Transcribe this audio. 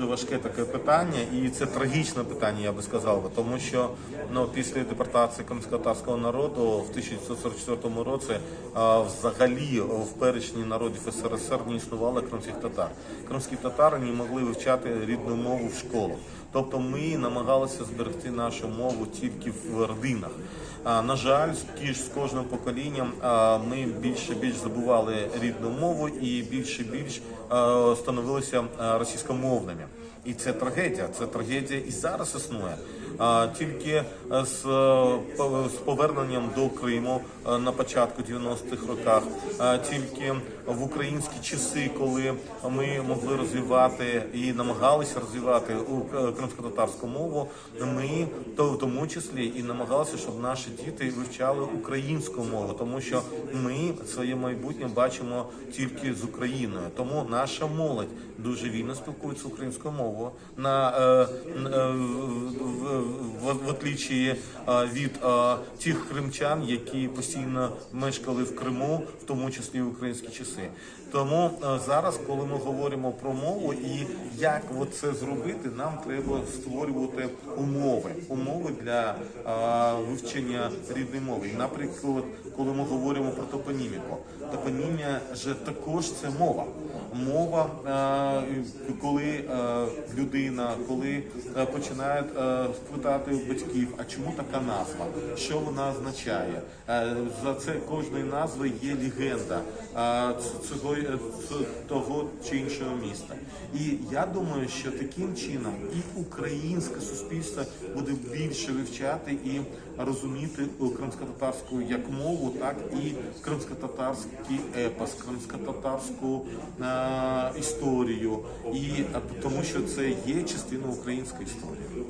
дуже важке таке питання, і це трагічне питання, я би сказав, тому що ну, після депортації кримськотарського народу в 1944 році взагалі в перечні народів СРСР не існувало кримських татар. Кримські татари не могли вивчати рідну мову в школах. Тобто ми намагалися зберегти нашу мову тільки в родинах. На жаль, з кожним поколінням ми більше більш забували рідну мову і більше більш становилися російськомовними. І це трагедія. Це трагедія і зараз існує. Тільки е, з, е, з поверненням до Криму е, на початку 90-х роках, тільки в українські часи, коли ми могли розвивати і намагалися розвивати кримсько-татарську мову, ми то в тому числі і намагалися, щоб наші діти вивчали українську мову, тому що ми своє майбутнє бачимо тільки з Україною. Тому наша молодь дуже вільно спілкується українською мовою. На е, е, в, в, в отличие е, від тих кримчан, які постійно мешкали в Криму, в тому числі в українські часи. Тому зараз, коли ми говоримо про мову і як це зробити, нам треба створювати умови, умови для вивчення рідної мови. Наприклад, коли ми говоримо про топоніміку, топонімія же також це мова. Мова, коли людина, коли е, е, у батьків, а чому така назва, що вона означає. Е, За це кожної назви є легенда е, цього е, того чи іншого міста. І я думаю, що таким чином і українське суспільство буде більше вивчати і розуміти кримсько-татарську як мову, так і кримсько-татарський епос, кримсько-татарську історію, і тому що це є частиною української історії.